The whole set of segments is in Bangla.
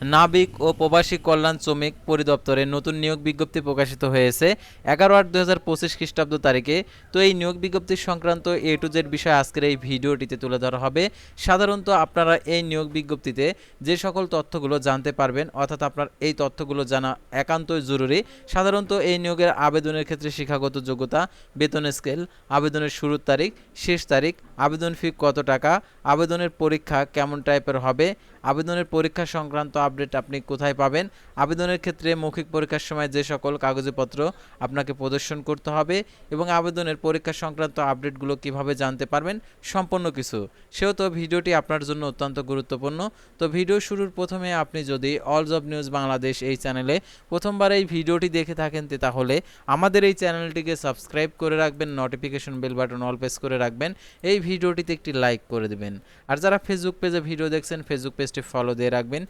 নাবিক ও প্রবাসী কল্যাণ শ্রমিক পরিদপ্তরের নতুন নিয়োগ বিজ্ঞপ্তি প্রকাশিত হয়েছে এগারো আট দু হাজার পঁচিশ খ্রিস্টাব্দ তারিখে। তো এই নিয়োগ বিজ্ঞপ্তি সংক্রান্ত এ টু জেড বিষয় আজকের এই ভিডিওটিতে তুলে ধরা হবে। সাধারণত আপনারা এই নিয়োগ বিজ্ঞপ্তিতে যে সকল তথ্যগুলো জানতে পারবেন, অর্থাৎ আপনার এই তথ্যগুলো জানা একান্তই জরুরি। সাধারণত এই নিয়োগের আবেদনের ক্ষেত্রে শিক্ষাগত যোগ্যতা, বেতন স্কেল, আবেদনের শুরুর তারিখ, শেষ তারিখ, আবেদন ফি কত টাকা, আবেদনের পরীক্ষা কেমন টাইপের হবে, আবেদনের পরীক্ষা সংক্রান্ত আপডেট আপনি কোথায় পাবেন? আবেদনের ক্ষেত্রে মৌখিক পরীক্ষার সময় যে সকল কাগজপত্র আপনাকে প্রদর্শন করতে হবে এবং আবেদনের পরীক্ষা সংক্রান্ত আপডেটগুলো কীভাবে জানতে পারবেন সম্পূর্ণ কিছু। সেহেতু ভিডিওটি আপনার জন্য অত্যন্ত গুরুত্বপূর্ণ। তো ভিডিও শুরুর প্রথমে আপনি যদি অল জব নিউজ বাংলাদেশ এই চ্যানেলে প্রথমবার এই ভিডিওটি দেখে থাকেন তাহলে আমাদের এই চ্যানেলটিকে সাবস্ক্রাইব করে রাখবেন notification bell button all press করে রাখবেন, এই ভিডিওটিতে একটি লাইক করে দেবেন। আর যারা ফেসবুক পেজে ভিডিও দেখছেন ফেসবুক পেজটি ফলো দিয়ে রাখবেন।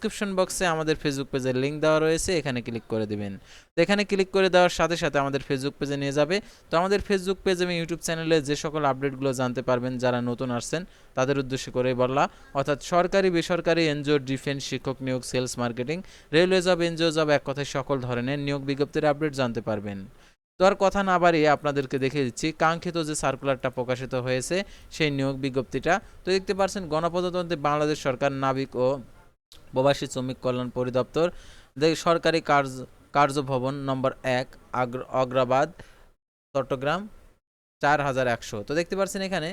ডিসক্রিপশন বক্সে আমাদের ফেসবুক পেজের লিঙ্ক দেওয়া রয়েছে, এখানে ক্লিক করে দেবেন। তো এখানে ক্লিক করে দেওয়ার সাথে সাথে আমাদের ফেসবুক পেজে নিয়ে যাবে। তো আমাদের ফেসবুক পেজ এবং ইউটিউব চ্যানেলে যে সকল আপডেটগুলো জানতে পারবেন, যারা নতুন আসছেন, তাদের উদ্দেশ্য করে বললা অর্থাৎ সরকারি, বেসরকারি, এনজিও ডিফেন্স শিক্ষক নিয়োগ sales marketing railway job NGO job এক কথায় সকল ধরনের নিয়োগ বিজ্ঞপ্তির আপডেট জানতে পারবেন। তো আর কথা না বাড়িয়ে আপনাদেরকে দেখিয়ে দিচ্ছি, কাঙ্ক্ষিত যে সার্কুলারটা প্রকাশিত হয়েছে, সেই নিয়োগ বিজ্ঞপ্তিটা। তো দেখতে পাচ্ছেন, গণপ্রজাতন্ত্রী বাংলাদেশ সরকার নাবিক ও প্রবাসী শ্রমিক কল্যাণ পরিদপ্তর সরকারি কার্য, কার্যভবন নম্বর এক অগ্রাবাদ, চট্টগ্রাম, চার হাজার একশো। তো দেখতে পাচ্ছেন এখানে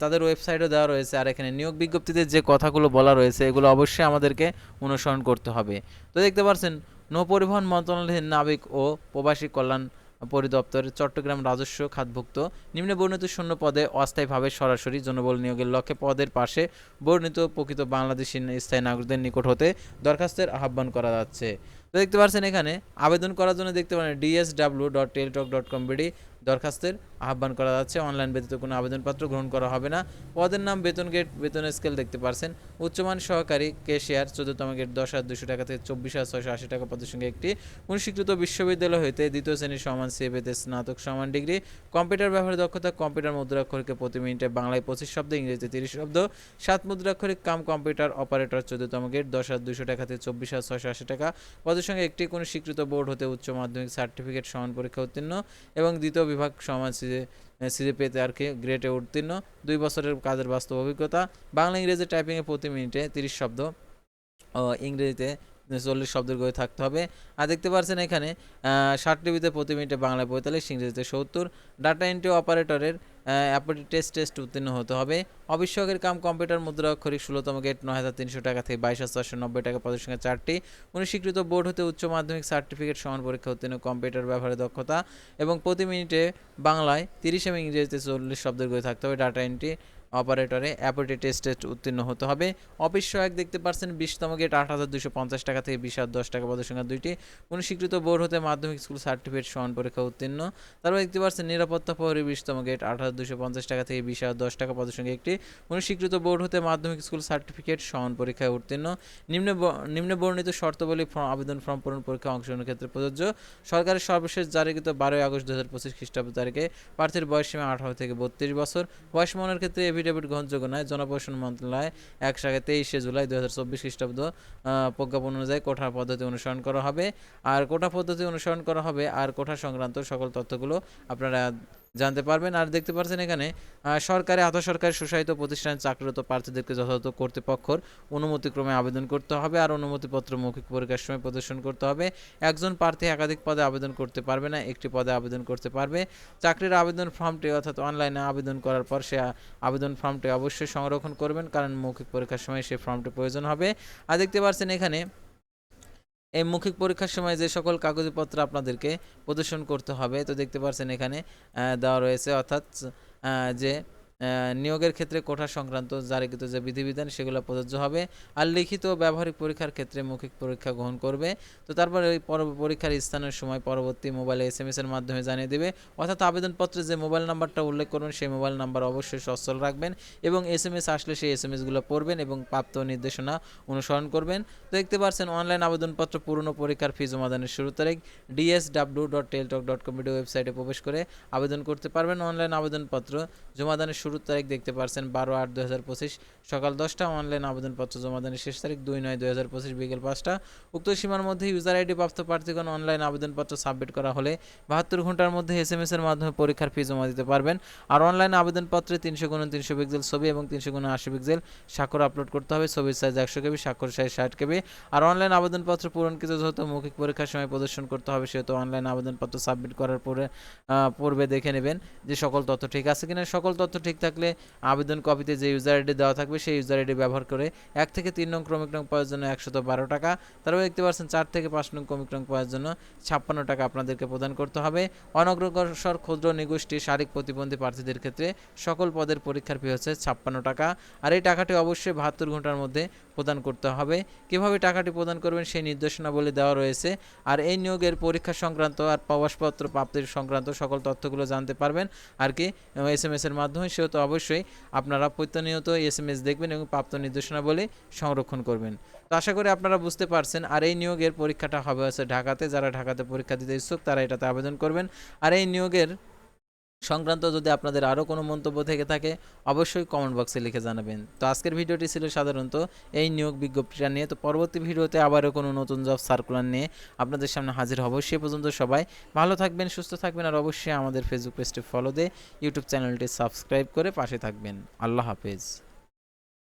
তাদের ওয়েবসাইটও দেওয়া রয়েছে। আর এখানে নিয়োগ বিজ্ঞপ্তিতে যে কথাগুলো বলা রয়েছে, এগুলো অবশ্যই আমাদেরকে অনুসরণ করতে হবে। তো দেখতে পাচ্ছেন, নৌপরিবহন মন্ত্রণালয়ের নাবিক ও প্রবাসী কল্যাণ পরিদপ্তর চট্টগ্রাম রাজস্ব খাতভুক্ত। নিম্নে বর্ণিত শূন্য পদে অস্থায়ীভাবে সরাসরি জনবল নিয়োগের লক্ষ্যে পদের পাশে বর্ণিত প্রকৃত বাংলাদেশি স্থায়ী নাগরিকদের নিকট হতে দরখাস্তের আহ্বান করা যাচ্ছে। তো দেখতে পাচ্ছেন এখানে আবেদন করার জন্য দেখতে পারেন DSW dot Teletalk dot com BD দরখাস্তের আহ্বান করা যাচ্ছে। অনলাইন ব্যতীত কোনো আবেদনপত্র গ্রহণ করা হবে না। পদের নাম, বেতন গেট, বেতন স্কেল দেখতে পারছেন। উচ্চমান সহকারী কেশিয়ার চোদ্দতম গেট দশ হাজার দুশো টাকা থেকে চব্বিশ হাজার ছয়শো আশি টাকা পদের সঙ্গে একটি অনুস্বীকৃত বিশ্ববিদ্যালয় হইতে দ্বিতীয় শ্রেণির সমান সিএবেতে স্নাতক সমান ডিগ্রি। কম্পিউটার ব্যবহারে দক্ষতা, কম্পিউটার মুদ্রাক্ষরকে প্রতি মিনিটে বাংলায় পঁচিশ শব্দ, ইংরেজিতে তিরিশ শব্দ। সাত মুদ্রাক্ষরিক কাম কম্পিউটার অপারেটর চোদ্দতম গেট দশ হাজার দুশো টাকা থেকে চব্বিশ হাজার ছয়শো আশি টাকা পদের সঙ্গে একটি কোনো স্বীকৃত বোর্ড হতে উচ্চ মাধ্যমিক সার্টিফিকেট সমান পরীক্ষা উত্তীর্ণ এবং দ্বিতীয় বিভাগ সমান সিজে সিজিপিএতে আর কি গ্রেটে উত্তীর্ণ। দুই বছরের কাজের বাস্তব অভিজ্ঞতা। বাংলা ইংরেজি টাইপিংয়ে প্রতি মিনিটে তিরিশ শব্দ। ও, ইংরেজিতে চল্লিশ শব্দের গড়ে থাকতে হবে। আর দেখতে পাচ্ছেন এখানে ষাট টিভিতে প্রতি মিনিটে বাংলায় পঁয়তাল্লিশ, ইংরেজিতে সত্তর। ডাটা এন্ট্রি অপারেটরের অ্যাপটি টেস্ট টেস্ট উত্তীর্ণ হতে হবে। অবিশ্বকের কাম কম্পিউটার মুদ্রা অক্ষরিক ষোলোতম গেট নয় হাজার তিনশো টাকা থেকে বাইশ হাজার চারশো নব্বই টাকা পদের সঙ্গে চারটি। অনুস্বীকৃত বোর্ড হতে উচ্চ মাধ্যমিক সার্টিফিকেট সমান পরীক্ষা উত্তীর্ণ কম্পিউটার ব্যবহারে দক্ষতা এবং প্রতি মিনিটে বাংলায় তিরিশ এবং ইংরেজিতে চল্লিশ শব্দের গতি থাকতে হবে। ডাটা এন্ট্রি অপারেটরে অ্যাপটি টেস্ট টেস্ট উত্তীর্ণ হতে হবে। অফিস সহায়ক দেখতে পাচ্ছেন বিশতম গেট আট হাজার দুশো পঞ্চাশ টাকা থেকে বিশ হাজার দশ টাকা পদের দুইটি। কোনো স্বীকৃত বোর্ড হতে মাধ্যমিক স্কুল সার্টিফিকেট সমান পরীক্ষা উত্তীর্ণ। তারপর দেখতে পাচ্ছেন নিরাপত্তা প্রহরী বিশতম গেট আট হাজার দুশো পঞ্চাশ টাকা থেকে বিশ হাজার দশ টাকা পদের সঙ্গে একটি কোনো স্বীকৃত বোর্ড হতে মাধ্যমিক স্কুল সার্টিফিকেট সমান পরীক্ষায় উত্তীর্ণ। নিম্নে নিম্নে বর্ণিত শর্তাবলী ফর্ম আবেদন ফর্ম পূরণ পরীক্ষা অংশগ্রহণের ক্ষেত্রে প্রযোজ্য। সরকারের সর্বশেষ জারিকৃত বারোই আগস্ট দু হাজার পঁচিশ খ্রিস্টাব্দ তারিখে প্রার্থীর বয়স সীমা আঠারো থেকে বত্রিশ বছর। বয়স মনের ক্ষেত্রে এফিডেভিট গ্রহণযোগ্য নয়। জনপ্রশাসন মন্ত্রণালয় এক শাখায় তেইশে জুলাই দু হাজার চব্বিশ খ্রিস্টাব্দ প্রজ্ঞাপন অনুযায়ী কোঠা পদ্ধতি অনুসরণ করা হবে। আর কোঠা পদ্ধতি অনুসরণ করা হবে আর কোঠা সংক্রান্ত সকল তথ্যগুলো আপনারা জানতে পারবেন। আর দেখতে পাচ্ছেন এখানে সরকারি আধা সরকারি সুশাসিত প্রতিষ্ঠানে চাকরিরত প্রার্থীদেরকে যথাযথ কর্তৃপক্ষর অনুমতিক্রমে আবেদন করতে হবে আর অনুমতিপত্র মৌখিক পরীক্ষার সময় প্রদর্শন করতে হবে। একজন প্রার্থী একাধিক পদে আবেদন করতে পারবে না, একটি পদে আবেদন করতে পারবে। চাকরির আবেদন ফর্মটি অর্থাৎ অনলাইনে আবেদন করার পর সে আবেদন ফর্মটি অবশ্যই সংরক্ষণ করবেন, কারণ মৌখিক পরীক্ষার সময় সেই ফর্মটি প্রয়োজন হবে। আর দেখতে পাচ্ছেন এখানে এই মৌখিক পরীক্ষার সময় যে সকল কাগজপত্র আপনাদেরকে প্রদর্শন করতে হবে, তো দেখতে পাচ্ছেন এখানে দেওয়া রয়েছে। অর্থাৎ যে নিয়োগের ক্ষেত্রে কোঠা সংক্রান্ত জারিকৃত যে বিধিবিধান, সেগুলো প্রযোজ্য হবে। আর লিখিত ব্যবহারিক পরীক্ষার ক্ষেত্রে মৌখিক পরীক্ষা গ্রহণ করবে। তো তারপরে পর- পরীক্ষার স্থানের সময় পরবর্তী মোবাইলে এস এম এর মাধ্যমে জানিয়ে দেবে। অর্থাৎ আবেদনপত্রে যে মোবাইল নাম্বারটা উল্লেখ করবেন, সেই মোবাইল নাম্বার অবশ্যই সচ্ছল রাখবেন এবং এস এম এস আসলে সেই এস এম এসগুলো পড়বেন এবং প্রাপ্ত নির্দেশনা অনুসরণ করবেন। তো দেখতে পাচ্ছেন, অনলাইন আবেদনপত্র পুরনো পরীক্ষার ফি জমাদানের শুরু তারিখ। DSW dot Teletalk dot com ওয়েবসাইটে প্রবেশ করে আবেদন করতে পারবেন। অনলাইন আবেদনপত্র জমাদানের শুরুর তারিখ দেখতে পারছেন বারো আট দু হাজার পঁচিশ, সকাল দশটা অনলাইন আবেদনপত্র জমাদানের শেষ তারিখ দুই নয় দুই হাজার পঁচিশ বিকেল পাঁচটা। উক্ত সীমার মধ্যে ইউজার আইডি প্রাপ্ত প্রার্থীগণ অনলাইন আবেদনপত্র সাবমিট করা হলে বাহাত্তর ঘণ্টার মধ্যে এস এম এস এর মাধ্যমে পরীক্ষার ফি জমা দিতে পারবেন। আর অনলাইন আবেদনপত্রে তিনশো গুণ তিনশো পিক্সেল ছবি এবং তিনশো গুণ আশি পিক্সেল স্বাক্ষর আপলোড করতে হবে। ছবির সাইজ একশো কেবি, স্বাক্ষর সাইজ ষাট কেবি। আর অনলাইন আবেদনপত্র পূরণকৃত যেহেতু মৌখিক পরীক্ষার সময় প্রদর্শন করতে হবে, সেহেতু অনলাইন আবেদনপত্র সাবমিট করার পরে পূর্বে দেখে নেবেন যে সকল তথ্য ঠিক আছে কিনা। সকল তথ্য ঠিক থাকলে আবেদন কপিতে যে ইউজার আইডি দেওয়া থাকবে, সেই ইউজার আইডি ব্যবহার করে এক থেকে তিন নং ক্রমিক নং পাওয়ার জন্য একশত বারো টাকা। তারপরে দেখতে পাচ্ছেন চার থেকে পাঁচ নং ক্রমিক নং পাওয়ার জন্য ছাপ্পান্ন টাকা আপনাদেরকে প্রদান করতে হবে। অনগ্রসর ক্ষুদ্র নিগোষ্ঠী শারীরিক প্রতিবন্ধী প্রার্থীদের ক্ষেত্রে সকল পদের পরীক্ষার ফি হচ্ছে ছাপ্পান্ন টাকা। আর এই টাকাটি অবশ্যই বাহাত্তর ঘণ্টার মধ্যে প্রদান করতে হবে। কীভাবে টাকাটি প্রদান করবেন সেই নির্দেশনাবলী দেওয়া রয়েছে। আর এই নিয়োগের পরীক্ষা সংক্রান্ত আর প্রবাসপত্র প্রাপ্তির সংক্রান্ত সকল তথ্যগুলো জানতে পারবেন। আর কি এস এম এস এর মাধ্যমে সেহেতু অবশ্যই আপনারা প্রতিনিয়ত এস এম এস দেখবেন এবং প্রাপ্ত নির্দেশনাবলী সংরক্ষণ করবেন। তো আশা করি আপনারা বুঝতে পারছেন। আর এই নিয়োগের পরীক্ষাটা হবে হচ্ছে ঢাকাতে। যারা ঢাকাতে পরীক্ষা দিতে ইচ্ছুক তারা এটাতে আবেদন করবেন। আর এই নিয়োগের সংক্রান্ত যদি আপনাদের আরও কোনো মন্তব্য থেকে থাকে, অবশ্যই কমেন্ট বক্সে লিখে জানাবেন। তো আজকের ভিডিওটি ছিল সাধারণত এই নিয়োগ বিজ্ঞপ্তিটা নিয়ে। তো পরবর্তী ভিডিওতে আবারও কোনো নতুন জব সার্কুলার নিয়ে আপনাদের সামনে হাজির হব। সে পর্যন্ত সবাই ভালো থাকবেন, সুস্থ থাকবেন, আর অবশ্যই আমাদের ফেসবুক পেজটি ফলো দিয়ে ইউটিউব চ্যানেলটি সাবস্ক্রাইব করে পাশে থাকবেন। আল্লাহ হাফেজ।